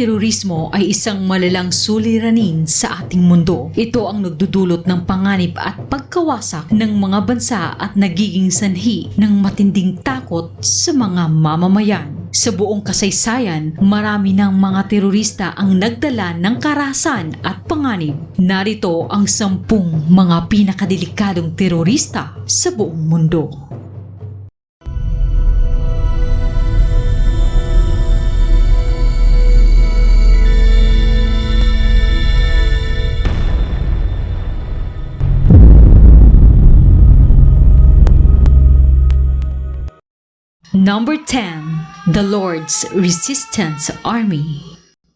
terorismo ay isang malalang suliranin sa ating mundo. Ito ang nagdudulot ng panganib at pagkawasak ng mga bansa at nagiging sanhi ng matinding takot sa mga mamamayan. Sa buong kasaysayan, marami ng mga terorista ang nagdala ng karahasan at panganib. Narito ang sampung mga pinakadelikadong terorista sa buong mundo. Number 10, The Lord's Resistance Army.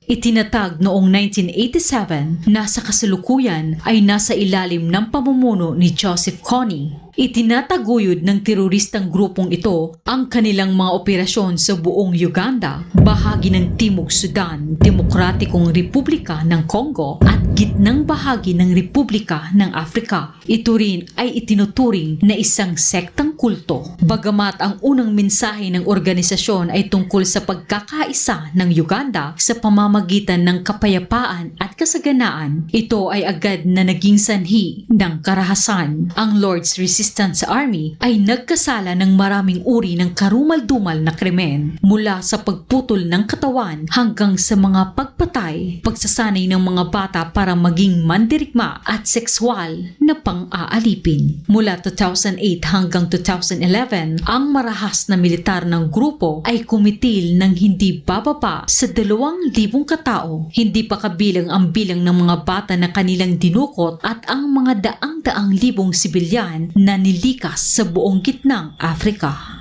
Itinatag noong 1987 na sa kasalukuyan ay nasa ilalim ng pamumuno ni Joseph Kony. Itinataguyod ng teroristang grupong ito ang kanilang mga operasyon sa buong Uganda, bahagi ng Timog Sudan, Demokratikong Republika ng Congo gitnang bahagi ng Republika ng Afrika. Ito rin ay itinuturing na isang sektang kulto. Bagamat ang unang mensahe ng organisasyon ay tungkol sa pagkakaisa ng Uganda sa pamamagitan ng kapayapaan at kasaganaan, ito ay agad na naging sanhi ng karahasan. Ang Lord's Resistance Army ay nagkasala ng maraming uri ng karumal-dumal na krimen mula sa pagputol ng katawan hanggang sa mga pagpatay, pagsasanay ng mga bata para maging mandirigma at sexual na pang-aalipin. Mula 2008 hanggang 2011, ang marahas na militar ng grupo ay kumitil ng hindi bababa sa 2,000 katao, hindi pa kabilang ang bilang ng mga bata na kanilang dinukot at ang mga daang-daang libong sibilyan na nilikas sa buong gitnang Afrika.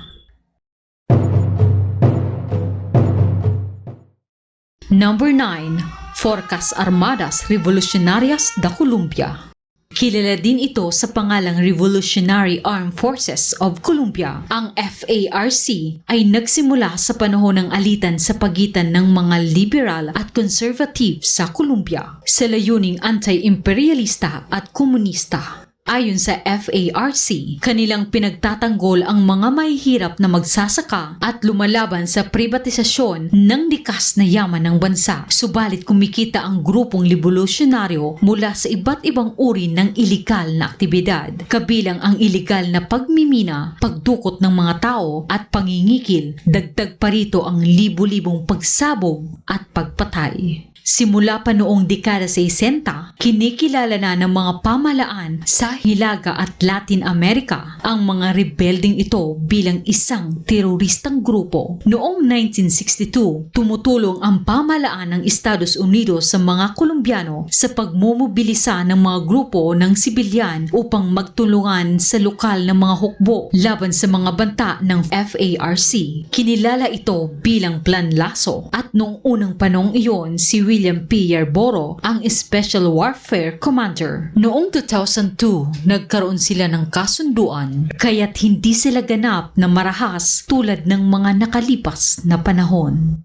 Number 9. Forcas Armadas Revolucionarias da Colombia Kilala din ito sa pangalang Revolutionary Armed Forces of Colombia. Ang FARC ay nagsimula sa panahon ng alitan sa pagitan ng mga liberal at conservative sa Colombia sa layuning anti-imperialista at komunista. Ayon sa FARC, kanilang pinagtatanggol ang mga mahihirap na magsasaka at lumalaban sa privatisasyon ng likas na yaman ng bansa. Subalit kumikita ang grupong revolusyonaryo mula sa iba't ibang uri ng ilegal na aktibidad, kabilang ang ilegal na pagmimina, pagdukot ng mga tao at pangingikil. Dagdag pa rito ang libu-libong pagsabog at pagpatay. Simula pa noong dekada 60, kinikilala na ng mga pamalaan sa Hilaga at Latin America ang mga rebelding ito bilang isang teroristang grupo. Noong 1962, tumutulong ang pamalaan ng Estados Unidos sa mga Kolombiano sa pagmumobilisa ng mga grupo ng sibilyan upang magtulungan sa lokal na mga hukbo laban sa mga banta ng FARC. Kinilala ito bilang Plan Lasso at noong unang panong iyon si William P. Yarborough ang Special Warfare Commander. Noong 2002, nagkaroon sila ng kasunduan kaya't hindi sila ganap na marahas tulad ng mga nakalipas na panahon.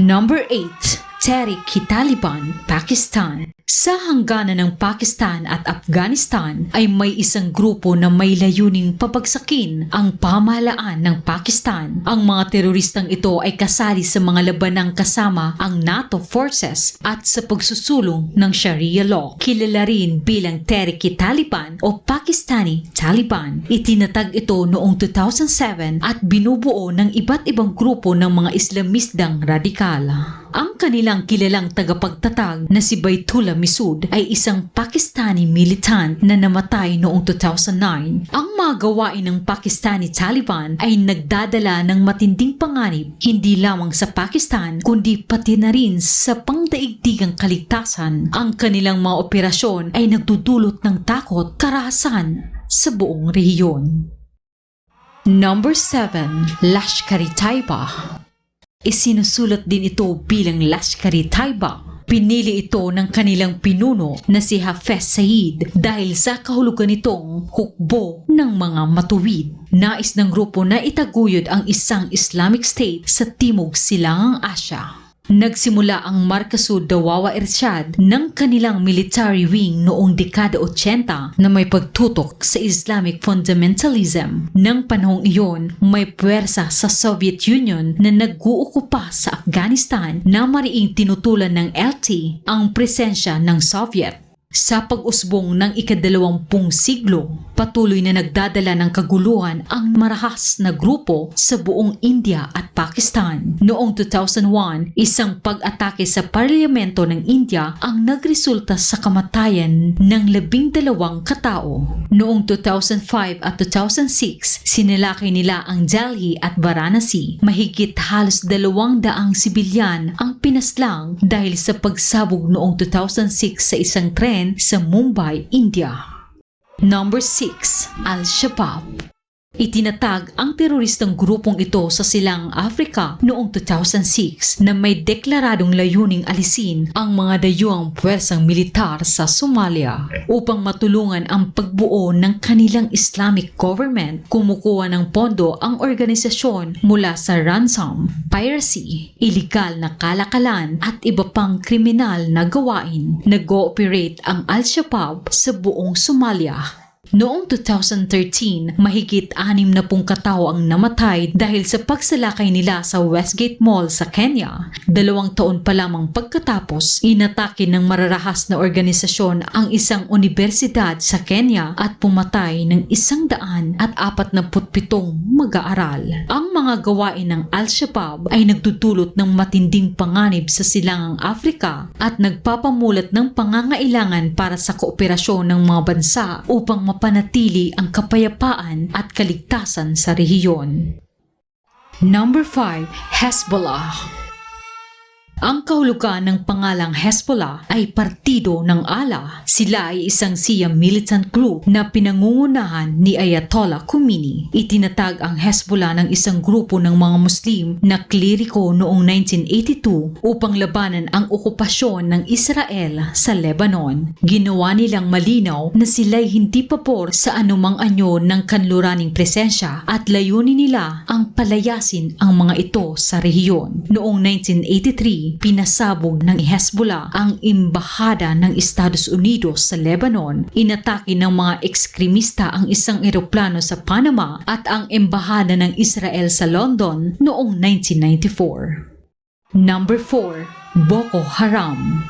Number 8. Tehrik-i-Taliban, Pakistan Sa hangganan ng Pakistan at Afghanistan ay may isang grupo na may layuning pabagsakin ang pamahalaan ng Pakistan. Ang mga teroristang ito ay kasali sa mga labanang kasama ang NATO forces at sa pagsusulong ng Sharia law. Kilala rin bilang Tehrik-i-Taliban o Pakistani Taliban. Itinatag ito noong 2007 at binubuo ng iba't ibang grupo ng mga Islamistang radikal. Ang kanilang kilalang tagapagtatag na si Baitullah Misud ay isang Pakistani militant na namatay noong 2009. Ang mga gawain ng Pakistani Taliban ay nagdadala ng matinding panganib hindi lamang sa Pakistan kundi pati na rin sa pangdaigdigang kaligtasan. Ang kanilang mga operasyon ay nagdudulot ng takot, karahasan sa buong rehiyon. Number 7. Lashkar-e-Taiba Isinusulat din ito bilang Lashkar-e-Taiba. Pinili ito ng kanilang pinuno na si Hafez Said dahil sa kahulugan nitong hukbo ng mga matuwid. Nais ng grupo na itaguyod ang isang Islamic State sa Timog Silangang Asya. Nagsimula ang Markasud Dawawa Irshad ng kanilang military wing noong dekada 80 na may pagtutok sa Islamic fundamentalism. Nang panahong iyon, may puwersa sa Soviet Union na nag-uukupa sa Afghanistan na mariing tinutulan ng LT ang presensya ng Soviet. Sa pag-usbong ng ikadalawampung siglo, patuloy na nagdadala ng kaguluhan ang marahas na grupo sa buong India at Pakistan. Noong 2001, isang pag-atake sa parlamento ng India ang nagresulta sa kamatayan ng labing dalawang katao. Noong 2005 at 2006, sinilaki nila ang Delhi at Varanasi. Mahigit halos dalawang daang sibilyan ang pinaslang dahil sa pagsabog noong 2006 sa isang tren sa Mumbai, India. Number 6. Al-Shabaab Itinatag ang teroristang grupong ito sa silang Afrika noong 2006 na may deklaradong layuning alisin ang mga dayuang puwersang militar sa Somalia upang matulungan ang pagbuo ng kanilang Islamic government. Kumukuha ng pondo ang organisasyon mula sa ransom, piracy, illegal na kalakalan at iba pang kriminal na gawain. Nag-ooperate ang Al-Shabaab sa buong Somalia. Noong 2013, mahigit anim na pung katao ang namatay dahil sa pagsalakay nila sa Westgate Mall sa Kenya. Dalawang taon pa lamang pagkatapos, inatake ng mararahas na organisasyon ang isang universidad sa Kenya at pumatay ng isang daan at apat na putpitong mag-aaral. Ang mga gawain ng Al-Shabaab ay nagdudulot ng matinding panganib sa silangang Afrika at nagpapamulat ng pangangailangan para sa kooperasyon ng mga bansa upang mapanatili ang kapayapaan at kaligtasan sa rehiyon. Number 5. Hezbollah ang kahulugan ng pangalang Hezbollah ay partido ng Allah. Sila ay isang Shia militant group na pinangungunahan ni Ayatollah Khomeini. Itinatag ang Hezbollah ng isang grupo ng mga Muslim na kliriko noong 1982 upang labanan ang okupasyon ng Israel sa Lebanon. Ginawa nilang malinaw na sila'y hindi papor sa anumang anyo ng kanluraning presensya at layunin nila ang palayasin ang mga ito sa rehiyon. Noong 1983, pinasabog ng Hezbollah ang imbahada ng Estados Unidos sa Lebanon. Inatake ng mga ekstremista ang isang eroplano sa Panama at ang embahada ng Israel sa London noong 1994. Number 4. Boko Haram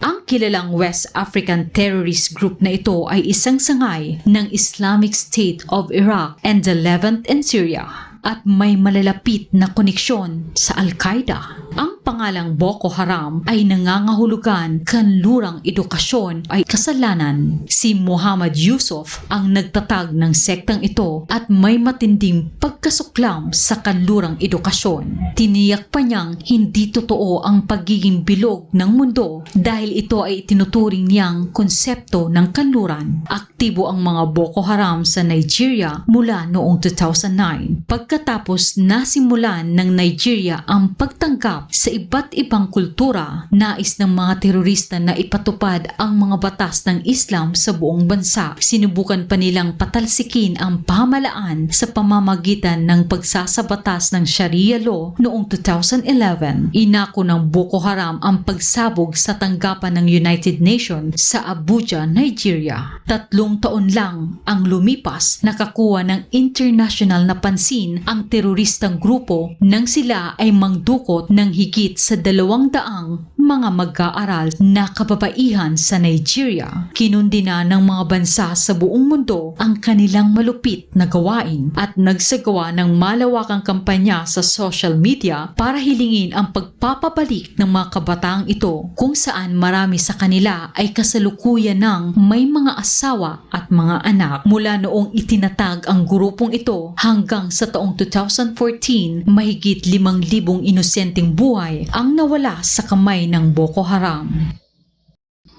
ang kilalang West African terrorist group na ito ay isang sangay ng Islamic State of Iraq and the Levant and Syria at may malalapit na koneksyon sa Al-Qaeda. Ang pangalang Boko Haram ay nangangahulugan kanlurang edukasyon ay kasalanan. Si Muhammad Yusuf ang nagtatag ng sektang ito at may matinding pagkasuklam sa kanlurang edukasyon. Tiniyak pa niyang hindi totoo ang pagiging bilog ng mundo dahil ito ay tinuturing niyang konsepto ng kanluran. Aktibo ang mga Boko Haram sa Nigeria mula noong 2009. Pagkatapos nasimulan ng Nigeria ang pagtanggap sa iba't ibang kultura, nais ng mga terorista na ipatupad ang mga batas ng Islam sa buong bansa. Sinubukan pa nilang patalsikin ang pamalaan sa pamamagitan ng pagsasabatas ng Sharia law noong 2011. Inako ng Boko Haram ang pagsabog sa tanggapan ng United Nations sa Abuja, Nigeria. Tatlong taon lang ang lumipas nakakuha ng international na pansin ang teroristang grupo nang sila ay mangdukot ng higit sa dalawang daang mga mag-aaral na kababaihan sa Nigeria. Kinundina ng mga bansa sa buong mundo ang kanilang malupit na gawain at nagsagawa ng malawakang kampanya sa social media para hilingin ang pagpapabalik ng mga kabataang ito kung saan marami sa kanila ay kasalukuyan ng may mga asawa at mga anak. Mula noong itinatag ang grupong ito hanggang sa taong 2014, mahigit 5,000 inosenteng buhay ang nawala sa kamay ng Boko Haram.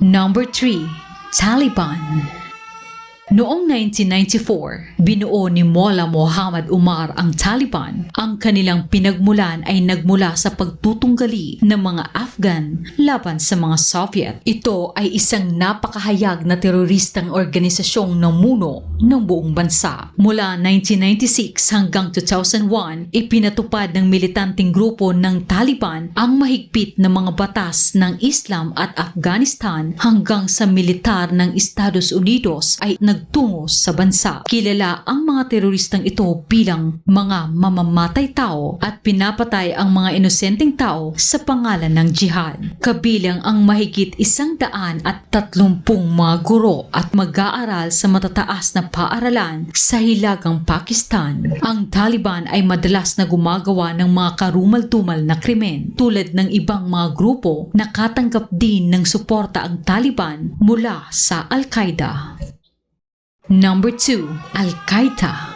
Number 3. Taliban Noong 1994, binuo ni Mullah Muhammad Umar ang Taliban. Ang kanilang pinagmulan ay nagmula sa pagtutunggali ng mga Afghan laban sa mga Soviet. Ito ay isang napakahayag na teroristang organisasyong namuno ng buong bansa. Mula 1996 hanggang 2001, ipinatupad ng militanteng grupo ng Taliban ang mahigpit na mga batas ng Islam at Afghanistan hanggang sa militar ng Estados Unidos ay nagtungo sa bansa. Kilala ang mga teroristang ito bilang mga mamamatay tao at pinapatay ang mga inosenteng tao sa pangalan ng jihad. Kabilang ang mahigit isang daan at tatlumpung mga guro at mag-aaral sa matataas na paaralan sa hilagang Pakistan. Ang Taliban ay madalas na gumagawa ng mga karumal-tumal na krimen tulad ng ibang mga grupo nakatanggap din ng suporta ang Taliban mula sa Al-Qaeda. Number 2. Al-Qaeda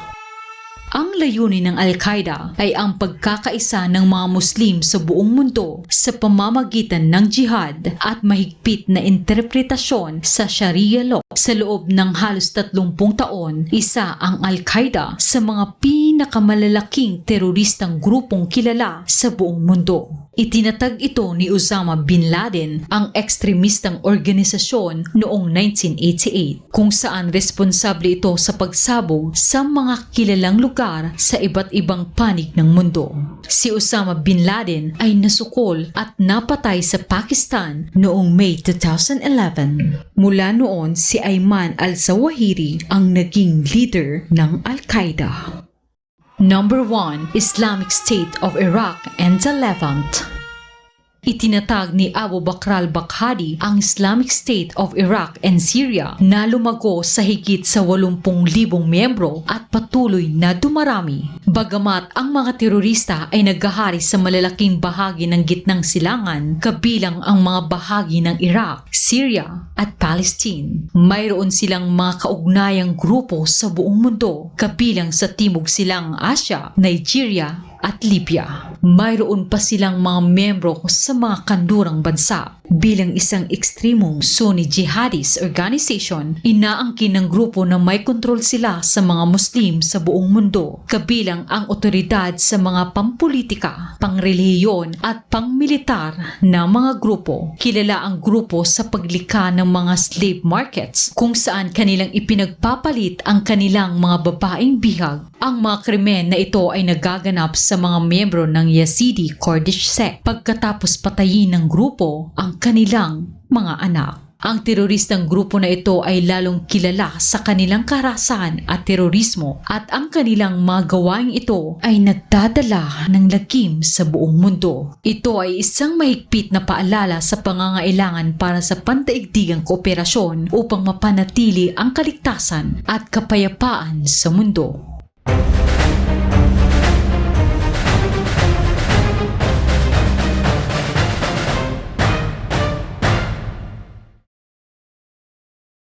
ang layunin ng Al-Qaeda ay ang pagkakaisa ng mga Muslim sa buong mundo sa pamamagitan ng jihad at mahigpit na interpretasyon sa Sharia law. Sa loob ng halos 30 taon, isa ang Al-Qaeda sa mga pinakamalalaking teroristang grupong kilala sa buong mundo. Itinatag ito ni Osama Bin Laden ang ekstremistang organisasyon noong 1988 kung saan responsable ito sa pagsabog sa mga kilalang lugar sa iba't ibang panig ng mundo. Si Osama Bin Laden ay nasukol at napatay sa Pakistan noong May 2011. Mula noon si Ayman al-Zawahiri ang naging leader ng Al-Qaeda. Number 1. Islamic State of Iraq and the Levant Itinatag ni Abu Bakr al-Baghadi ang Islamic State of Iraq and Syria na lumago sa higit sa 80,000 miyembro at patuloy na dumarami. Bagamat ang mga terorista ay naghahari sa malalaking bahagi ng gitnang silangan kabilang ang mga bahagi ng Iraq, Syria at Palestine. Mayroon silang mga kaugnayang grupo sa buong mundo kabilang sa Timog Silang Asya, Nigeria at Libya. Mayroon pa silang mga membro sa mga kandurang bansa. Bilang isang ekstremong Sunni Jihadist organization, inaangkin ng grupo na may kontrol sila sa mga Muslim sa buong mundo, kabilang ang otoridad sa mga pampolitika, pangrelihiyon at pangmilitar na mga grupo. Kilala ang grupo sa paglikha ng mga slave markets kung saan kanilang ipinagpapalit ang kanilang mga babaeng bihag. Ang mga krimen na ito ay nagaganap sa mga miyembro ng Yazidi Kurdish sect pagkatapos patayin ng grupo ang kanilang mga anak. Ang teroristang grupo na ito ay lalong kilala sa kanilang karasan at terorismo at ang kanilang mga gawain ito ay nagdadala ng lagim sa buong mundo. Ito ay isang mahigpit na paalala sa pangangailangan para sa pandaigdigang kooperasyon upang mapanatili ang kaligtasan at kapayapaan sa mundo.